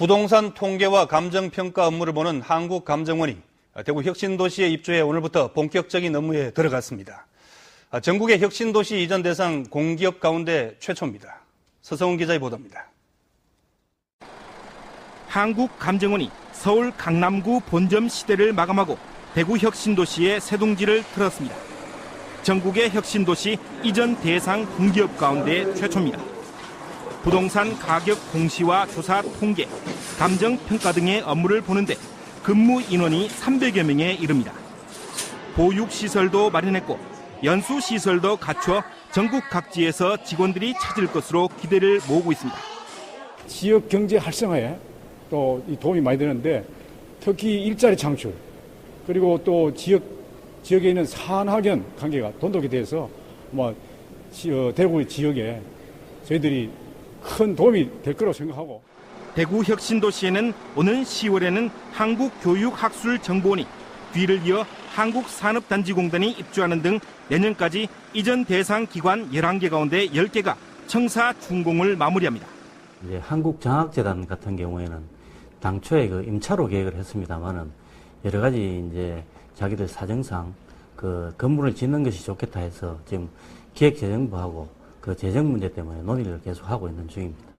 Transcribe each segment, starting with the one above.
부동산 통계와 감정평가 업무를 보는 한국감정원이 대구 혁신도시에 입주해 오늘부터 본격적인 업무에 들어갔습니다. 전국의 혁신도시 이전 대상 공기업 가운데 최초입니다. 서성훈 기자의 보도입니다. 한국감정원이 서울 강남구 본점 시대를 마감하고 대구 혁신도시에 새동지를 틀었습니다. 전국의 혁신도시 이전 대상 공기업 가운데 최초입니다. 부동산 가격 공시와 조사 통계, 감정 평가 등의 업무를 보는데 근무 인원이 300여 명에 이릅니다. 보육 시설도 마련했고 연수 시설도 갖춰 전국 각지에서 직원들이 찾을 것으로 기대를 모으고 있습니다. 지역 경제 활성화에 또이 도움이 많이 되는데 특히 일자리 창출 그리고 또 지역 지역에 있는 산학연 관계가 돈독이 돼서 뭐 지- 어, 대구 지역에 저희들이 큰 도움이 될 거라고 생각하고 대구 혁신도시에는 오는 10월에는 한국교육학술정보원이 뒤를 이어 한국산업단지공단이 입주하는 등 내년까지 이전 대상 기관 11개 가운데 10개가 청사 준공을 마무리합니다. 이제 한국장학재단 같은 경우에는 당초에 그 임차로 계획을 했습니다만은 여러 가지 이제 자기들 사정상 그 건물을 짓는 것이 좋겠다 해서 지금 기획재정부하고 그 재정 문제 때문에 논의를 계속 하고 있는 중입니다.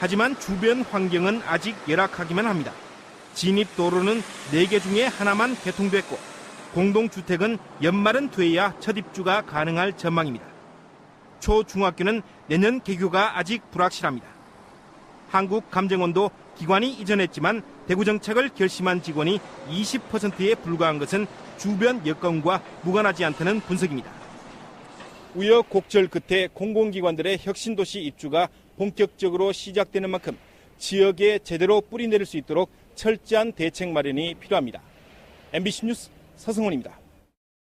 하지만 주변 환경은 아직 열악하기만 합니다. 진입 도로는 4개 중에 하나만 개통됐고 공동주택은 연말은 돼야 첫 입주가 가능할 전망입니다. 초중학교는 내년 개교가 아직 불확실합니다. 한국감정원도 기관이 이전했지만 대구 정책을 결심한 직원이 20%에 불과한 것은 주변 여건과 무관하지 않다는 분석입니다. 우여곡절 끝에 공공기관들의 혁신도시 입주가 본격적으로 시작되는 만큼 지역에 제대로 뿌리 내릴 수 있도록 철저한 대책 마련이 필요합니다. MBC 뉴스 서승원입니다.